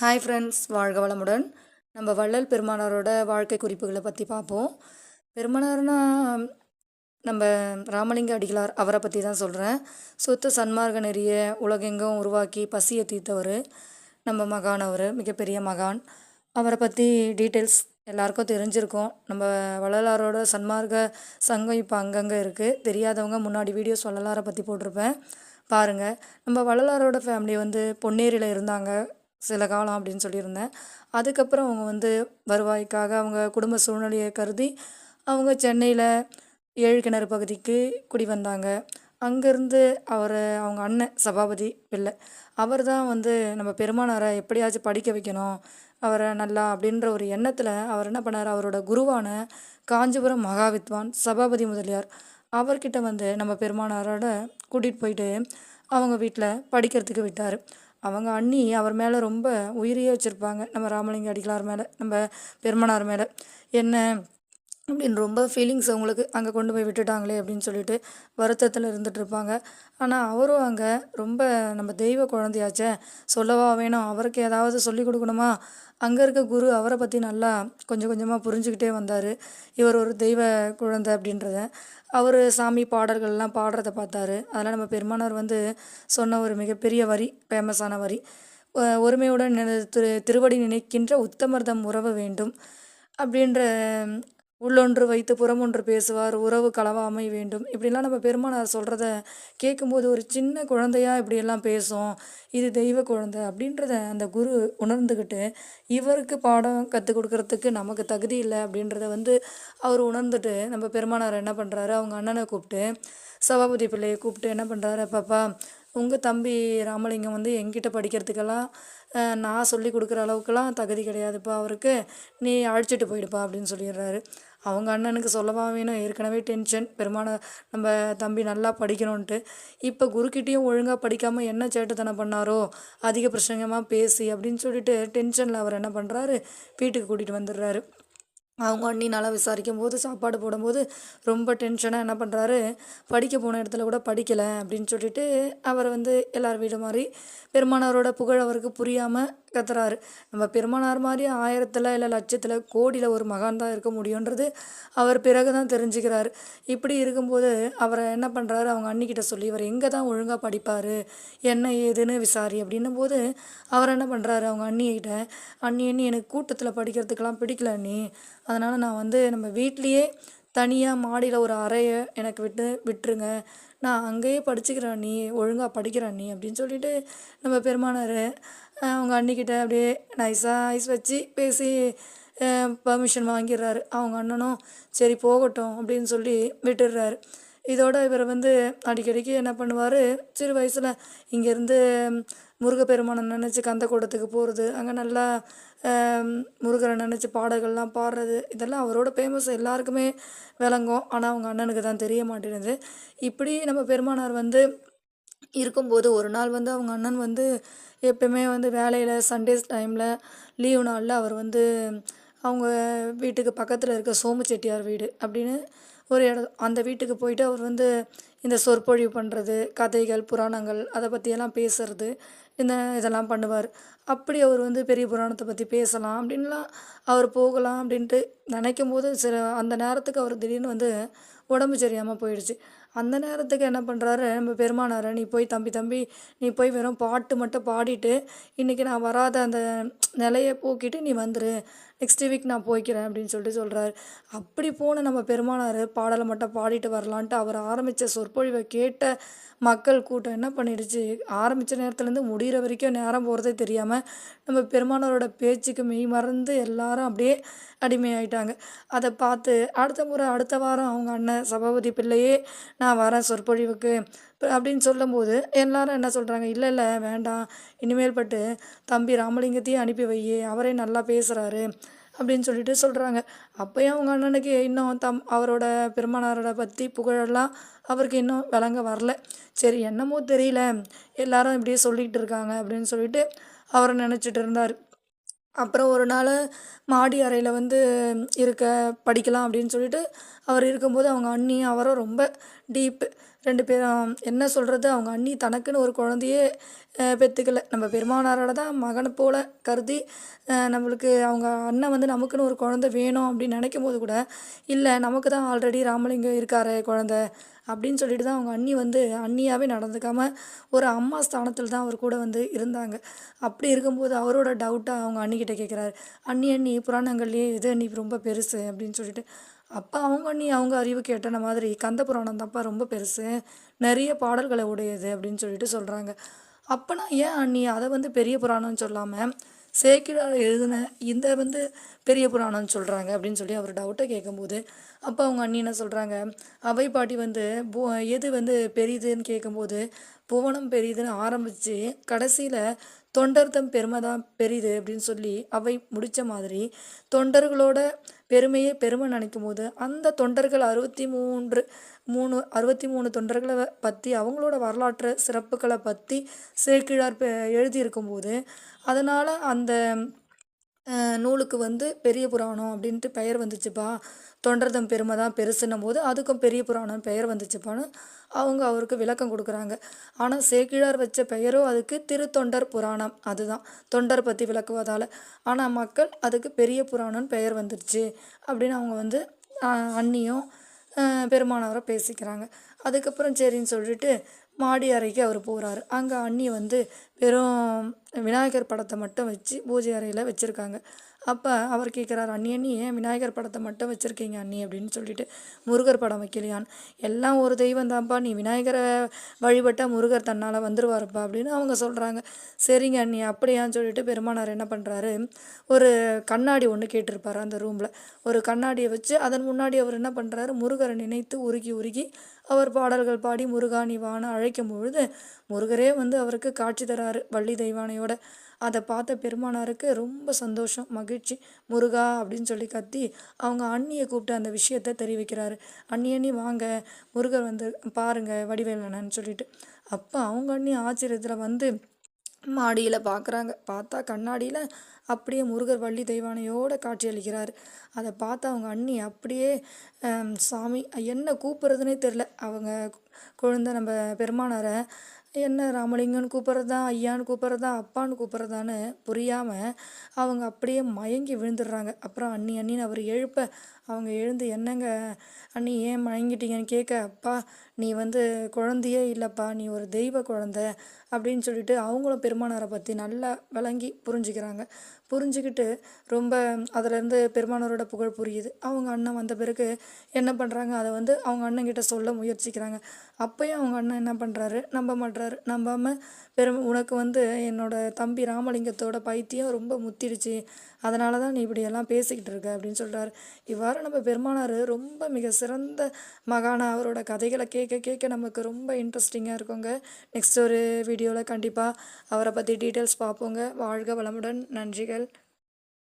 Hi friends வாழ்க வளமுடன். நம்ம வள்ளல் பெருமானாரோட வாழ்க்கை குறிப்புகளை பற்றி பார்ப்போம். பெருமானார்னா நம்ம ராமலிங்க அடிகளார் அவரை பற்றி தான் சொல்கிறேன் சுத்த சன்மார்க்க நெறிய உலகெங்கும் உருவாக்கி பசியை தீர்த்தவர் நம்ம மகான் அவர் மிகப்பெரிய மகான். அவரை பற்றி டீட்டெயில்ஸ் எல்லாருக்கும் தெரிஞ்சிருக்கும். நம்ம வள்ளலாரோட சன்மார்க்க சங்கம் இப்போ அங்கங்கே இருக்குது தெரியாதவங்க முன்னாடி வீடியோஸ் வள்ளலாரை பற்றி போட்டிருப்பேன். பாருங்கள் நம்ம வள்ளலாரோட ஃபேமிலி வந்து பொன்னேரியில் இருந்தாங்க. சில காலம் அப்படின்னு சொல்லியிருந்தேன். அதுக்கப்புறம் அவங்க வந்து வருவாய்க்காக அவங்க குடும்ப சூழ்நிலையை கருதி அவங்க சென்னையில் ஏழு கிணறு பகுதிக்கு குடி வந்தாங்க அங்கேருந்து அவர் அவங்க அண்ணன் சபாபதி பிள்ளை அவர் தான் வந்து நம்ம பெருமானாரை எப்படியாச்சும் படிக்க வைக்கணும் அவரை நல்லா அப்படின்ற ஒரு எண்ணத்தில் அவர் என்ன பண்ணார்? அவரோட குருவான காஞ்சிபுரம் மகாவித்வான் சபாபதி முதலியார் அவர்கிட்ட வந்து நம்ம பெருமானாரோட கூட்டிகிட்டு போயிட்டு அவங்க வீட்டில் படிக்கிறதுக்கு விட்டார். அவங்க அண்ணி அவர் மேலே ரொம்ப உயிரியே வச்சுருப்பாங்க. நம்ம ராமலிங்க அடிகளார் மேலே நம்ம பெருமனார் மேலே. என்ன அப்படின்னு ரொம்ப ஃபீலிங்ஸ் அவங்களுக்கு அங்கே கொண்டு போய் விட்டுட்டாங்களே அப்படின்னு சொல்லிட்டு வருத்தத்தில் இருந்துட்டு இருப்பாங்க. ஆனால் அவரும் அங்கே ரொம்ப நம்ம தெய்வ குழந்தையாச்சே. சொல்லவா வேணும்? அவருக்கு ஏதாவது சொல்லி கொடுக்கணுமா? அங்கே இருக்க குரு அவரை பற்றி நல்லா கொஞ்சம் கொஞ்சமாக புரிஞ்சுக்கிட்டே வந்தார். இவர் ஒரு தெய்வ குழந்தை அப்படின்றத. அவர் சாமி பாடல்கள்லாம் பாடுறத பார்த்தாரு. அதெல்லாம் நம்ம பெருமானார் வந்து சொன்ன ஒரு மிகப்பெரிய வரி ஃபேமஸான வரி. ஒருமையுடன் திரு திருவடி நினைக்கின்ற உத்தமர்தம் உறவு வேண்டும் அப்படின்ற உள்ளொன்று வைத்து புறமொன்று பேசுவார் உறவு களவாமை வேண்டும். இப்படிலாம் நம்ம பெருமானார் சொல்கிறத கேட்கும்போது ஒரு சின்ன குழந்தையா இப்படியெல்லாம் பேசும் இது தெய்வ குழந்தை அப்படின்றத அந்த குரு உணர்ந்துக்கிட்டு இவருக்கு பாடம் கற்றுக் கொடுக்கறதுக்கு நமக்கு தகுதி இல்லை அப்படின்றத வந்து அவர் உணர்ந்துட்டு நம்ம பெருமானார் என்ன பண்ணுறாரு அவங்க அண்ணனை கூப்பிட்டு சபாபதி பிள்ளையை கூப்பிட்டு என்ன பண்ணுறாரு பாப்பா உங்கள் தம்பி ராமலிங்கம் வந்து எங்கிட்ட படிக்கிறதுக்கெல்லாம் நான் சொல்லி கொடுக்குற அளவுக்குலாம் தகுதி கிடையாதுப்பா அவருக்கு. நீ அழைச்சிட்டு போயிடுப்பா அப்படின்னு சொல்லிடுறாரு. அவங்க அண்ணனுக்கு சொல்லவா வேணும்? ஏற்கனவே டென்ஷன் பெருமான நம்ம தம்பி நல்லா படிக்கணுன்ட்டு இப்போ குருக்கிட்டேயும் ஒழுங்காக படிக்காமல் என்ன சேட்டுத்தனம் பண்ணாரோ? அதிக பிரசங்கமாக பேசி அப்படின்னு சொல்லிட்டு டென்ஷனில் அவர் என்ன பண்ணுறாரு வீட்டுக்கு கூட்டிகிட்டு வந்துடுறாரு. அவங்க அண்ணி நல்லா விசாரிக்கும் போது சாப்பாடு போடும்போது ரொம்ப டென்ஷனாக என்ன பண்ணுறாரு படிக்க போன இடத்துல கூட படிக்கலை அப்படின்னு சொல்லிட்டு அவர் வந்து எல்லார் வீடு மாதிரி பெருமானவரோட புகழ் அவருக்கு புரியாமல் கத்துறாரு. நம்ம பெருமானார் மாதிரி ஆயிரத்தில் இல்லை லட்சத்தில் கோடியில் ஒரு மகான் தான் இருக்க முடியுன்றது அவர் பிறகு தான் தெரிஞ்சுக்கிறார். இப்படி இருக்கும்போது அவரை என்ன பண்ணுறாரு அவங்க அண்ணிக்கிட்ட சொல்லி இவர் எங்கே தான் ஒழுங்காக படிப்பார்? என்ன ஏதுன்னு விசாரி. அப்படின்னும் போது அவர் என்ன பண்ணுறாரு அவங்க அண்ணிக்கிட்ட அண்ணி அண்ணி எனக்கு கூட்டத்தில் படிக்கிறதுக்கெலாம் பிடிக்கல அண்ணி. அதனால் நான் வந்து நம்ம வீட்லேயே தனியாக மாடியில் ஒரு அறையை எனக்கு விட்டு விட்டுருங்க. நான் அங்கேயே படிச்சுக்கிறேன் நீ ஒழுங்காக படிக்கிறேன் நீ அப்படின்னு சொல்லிட்டு நம்ம பெருமானார் அவங்க அண்ணிக்கிட்ட அப்படியே நைஸாக ஐஸ் வச்சு பேசி பர்மிஷன் வாங்கிடுறாரு. அவங்க அண்ணனும் சரி போகட்டும் அப்படின்னு சொல்லி விட்டுடுறாரு. இதோட இவர் வந்து அடிக்கடிக்கு என்ன பண்ணுவார் சிறு வயசில் இங்கேருந்து முருகப்பெருமானை நினச்சி கந்தக்கூடத்துக்கு போகிறது அங்கே நல்லா முருகரை நினச்சி பாடல்கள்லாம் பாடுறது இதெல்லாம் அவரோட ஃபேமஸ் எல்லாருக்குமே விளங்கும். ஆனால் அவங்க அண்ணனுக்கு தான் தெரிய மாட்டேங்குது. இப்படி நம்ம பெருமானார் வந்து இருக்கும்போது ஒரு நாள் வந்து அவங்க அண்ணன் வந்து எப்பயுமே வந்து வேலையில் சண்டேஸ் டைமில் லீவு நாளில் அவர் வந்து அவங்க வீட்டுக்கு பக்கத்தில் இருக்க சோமு செட்டியார் வீடு அப்படின்னு ஒரு இடம் அந்த வீட்டுக்கு போயிட்டு அவர் வந்து இந்த சொற்பொழிவு பண்ணுறது கதைகள் புராணங்கள் அதை பற்றியெல்லாம் பேசுறது இந்த இதெல்லாம் பண்ணுவார். அப்படி அவர் வந்து பெரிய புராணத்தை பற்றி பேசலாம் அப்படின்லாம் அவர் போகலாம் அப்படின்ட்டு நினைக்கும் போது சில அந்த நேரத்துக்கு அவர் திடீர்னு வந்து உடம்பு சரியாமல் போயிடுச்சு. அந்த நேரத்துக்கு என்ன பண்ணுறாரு நம்ம பெருமானார் நீ போய் தம்பி தம்பி நீ போய் வெறும் பாட்டு மட்டும் பாடிட்டு இன்றைக்கி நான் வராத அந்த நிலையை போக்கிட்டு நீ வந்துரு. நெக்ஸ்ட் வீக் நான் போய்க்கிறேன் அப்படின்னு சொல்லிட்டு சொல்கிறாரு அப்படி போன நம்ம பெருமானார் பாடலை மட்டும் பாடிட்டு வரலான்ட்டு அவர் ஆரம்பித்த சொற்பொழிவை கேட்ட மக்கள் கூட்டம் என்ன பண்ணிடுச்சு? ஆரம்பித்த நேரத்துலேருந்து முடிகிற வரைக்கும் நேரம் போகிறதே தெரியாமல் நம்ம பெருமானாரோட பேச்சுக்கு மெய் மறந்து எல்லாரும் அப்படியே அடிமையாயிட்டாங்க. அதை பார்த்து அடுத்த முறை அடுத்த வாரம் அவங்க அண்ணன் சபாபதி பிள்ளையே நான் வரேன் சொற்பொழிவுக்கு. அப்படின்னு சொல்லும்போது எல்லாரும் என்ன சொல்கிறாங்க இல்லை இல்லை வேண்டாம். இனிமேல் பட்டு தம்பி ராமலிங்கத்தையும் அனுப்பி வை அவரே நல்லா பேசுகிறாரு அப்படின்னு சொல்லிட்டு சொல்கிறாங்க அப்போயும் அவங்க அண்ணனுக்கு இன்னும் தம் அவரோட பெருமானாரோட பற்றி புகழெல்லாம் அவருக்கு இன்னும் விளங்க வரல. சரி என்னமோ தெரியல. எல்லாரும் இப்படியே சொல்லிக்கிட்டு இருக்காங்க அப்படின்னு சொல்லிட்டு அவர் நினச்சிட்டு இருந்தார். அப்புறம் ஒரு நாள் மாடி அறையில் வந்து இருக்க படிக்கலாம் அப்படின்னு சொல்லிட்டு அவர் இருக்கும்போது அவங்க அண்ணி அவரும் ரொம்ப டீப்பு ரெண்டு பேரும் என்ன சொல்கிறது அவங்க அண்ணி தனக்குன்னு ஒரு குழந்தையே பெற்றுக்கல நம்ம பெருமானாரோட தான் மகனை போல கருதி நம்மளுக்கு அவங்க அண்ணன் வந்து நமக்குன்னு ஒரு குழந்தை வேணும் அப்படின்னு நினைக்கும் போது கூட இல்லை நமக்கு தான் ஆல்ரெடி ராமலிங்கம் இருக்காரு குழந்தை அப்படின்னு சொல்லிட்டு தான் அவங்க அண்ணி வந்து அண்ணியாகவே நடந்துக்காமல் ஒரு அம்மா ஸ்தானத்தில் தான் அவர் கூட வந்து இருந்தாங்க. அப்படி இருக்கும்போது அவரோட டவுட்டாக அவங்க அண்ணிக்கிட்ட கேட்குறாரு அண்ணி அண்ணி புராணங்கள்லேயே இது அண்ணி ரொம்ப பெருசு அப்படின்னு சொல்லிட்டு. அப்போ அவங்க அண்ணி அவங்க அறிவு கேட்டன மாதிரி கந்த புராணம் தப்பா ரொம்ப பெருசு நிறைய பாடல்களை உடையது அப்படின்னு சொல்லிட்டு சொல்கிறாங்க அப்போனா ஏன் அண்ணி அதை வந்து பெரிய புராணம்னு சொல்லாமல் சேக்கிழார் எழுதின இந்த வந்து பெரிய புராணம்னு சொல்கிறாங்க அப்படின்னு சொல்லி அவர் டவுட்டை கேட்கும்போது அப்போ அவங்க அண்ணி என்ன சொல்கிறாங்க அவை பாட்டி வந்து எது வந்து பெரியதுன்னு கேட்கும்போது புவனம் பெரியதுன்னு ஆரம்பித்து கடைசியில் தொண்டர்தம் பெருமை தான் பெரியுது அப்படின்னு சொல்லி அவை முடித்த மாதிரி தொண்டர்களோட பெருமையை பெருமை நினைக்கும் போது அந்த தொண்டர்கள் அறுபத்தி மூன்று மூணு அறுபத்தி மூணு தொண்டர்களை பற்றி அவங்களோட வரலாற்று சிறப்புகளை பற்றி சேக்கிழார் பெ- எழுதியிருக்கும்போது அதனால் அந்த நூலுக்கு வந்து பெரிய புராணம் அப்படின்ட்டு பெயர் வந்துச்சுப்பா. தொண்டர்தம் பெருமை தான் பெருசுன்னும் போது அதுக்கும் பெரிய புராணம் பெயர் வந்துச்சுப்பான்னு அவங்க அவருக்கு விளக்கம் கொடுக்குறாங்க. ஆனால் சேக்கிழார் வச்ச பெயரோ அதுக்கு திருத்தொண்டர் புராணம் அதுதான். தொண்டர் பற்றி விளக்குவதால். ஆனால் மக்கள் அதுக்கு பெரிய புராணம்னு பெயர் வந்துருச்சு அப்படின்னு அவங்க வந்து அண்ணியும் பெருமானவரை பேசிக்கிறாங்க. அதுக்கப்புறம் சரின்னு சொல்லிட்டு மாடி அறைக்கு அவர் போகிறாரு அங்கே அண்ணி வந்து வெறும் விநாயகர் படத்தை மட்டும் வச்சு பூஜை அறையில் வச்சுருக்காங்க. அப்போ அவர் கேட்குறாரு அண்ணி அண்ணி ஏன் விநாயகர் படத்தை மட்டும் வச்சுருக்கீங்க அண்ணி? அப்படின்னு சொல்லிட்டு முருகர் படம் வைக்கலையான்னு எல்லாம் ஒரு தெய்வம் தான்ப்பா. நீ விநாயகரை வழிபட்டால் முருகர் தன்னால் வந்துருவாருப்பா அப்படின்னு அவங்க சொல்கிறாங்க சரிங்க அண்ணி அப்படியான்னு சொல்லிட்டு பெருமானார் என்ன பண்ணுறாரு ஒரு கண்ணாடி ஒன்று கேட்டிருப்பார் அந்த ரூமில். ஒரு கண்ணாடியை வச்சு அதன் முன்னாடி அவர் என்ன பண்ணுறாரு முருகரை நினைத்து உருகி உருகி அவர் பாடல்கள் பாடி முருகா நீ அழைக்கும் பொழுது முருகரே வந்து அவருக்கு காட்சி தராரு வள்ளி தெய்வானையோட. அதை பார்த்த பெருமானாருக்கு ரொம்ப சந்தோஷம் மகிழ்ச்சி. முருகா அப்படின்னு சொல்லி கத்தி அவங்க அண்ணியை கூப்பிட்டு அந்த விஷயத்த தெரிவிக்கிறாரு. அண்ணி அண்ணி வாங்க முருகர் வந்து பாருங்க வடிவேலனன்னு சொல்லிட்டு. அப்போ அவங்க அண்ணி ஆச்சரியத்தில் வந்து மாடியில் பார்க்குறாங்க பார்த்தா கண்ணாடியில் அப்படியே முருகர் வள்ளி தெய்வானையோட காட்சியளிக்கிறார் அதை பார்த்து அவங்க அண்ணி அப்படியே சாமி என்ன கூப்பிட்றதுனே தெரில அவங்க குழந்தை நம்ம பெருமானாரை என்ன ராமலிங்கன்னு கூப்பிட்றதா ஐயான்னு கூப்பிட்றதா அப்பான்னு கூப்பிட்றதான்னு புரியாமல் அவங்க அப்படியே மயங்கி விழுந்துடுறாங்க. அப்புறம் அண்ணி அண்ணின்னு அவர் எழுப்ப அவங்க எழுந்து என்னங்க அண்ணி ஏன் மயங்கிட்டீங்கன்னு கேட்க அப்பா நீ வந்து குழந்தையே இல்லைப்பா நீ ஒரு தெய்வ குழந்தை அப்படின்னு சொல்லிட்டு அவங்களும் பெருமானாரை பற்றி நல்லா விளங்கி புரிஞ்சுக்கிறாங்க. புரிஞ்சுக்கிட்டு ரொம்ப அதுலேருந்து பெருமானோரோட புகழ் புரியுது. அவங்க அண்ணன் வந்த பிறகு என்ன பண்ணுறாங்க அதை வந்து அவங்க அண்ணன்கிட்ட சொல்ல முயற்சிக்கிறாங்க. அப்போயும் அவங்க அண்ணன் என்ன பண்ணுறாரு நம்ப மாட்றாரு. நம்பாமல் பெரும் உனக்கு வந்து என்னோட தம்பி ராமலிங்கத்தோட பைத்தியம் ரொம்ப முத்திடுச்சு. அதனால தான் நீ இப்படியெல்லாம் பேசிக்கிட்டு இருக்க அப்படின்னு சொல்கிறாரு இவ்வாறு நம்ம பெருமானார் ரொம்ப மிக சிறந்த மகான. அவரோட கதைகளை கேட்க கேட்க நமக்கு ரொம்ப இன்ட்ரெஸ்டிங்காக இருக்குங்க. நெக்ஸ்ட் ஒரு வீடியோவில் கண்டிப்பாக அவரை பற்றி டீட்டெயில்ஸ் பார்ப்போங்க. வாழ்க வளமுடன். நன்றிகள்.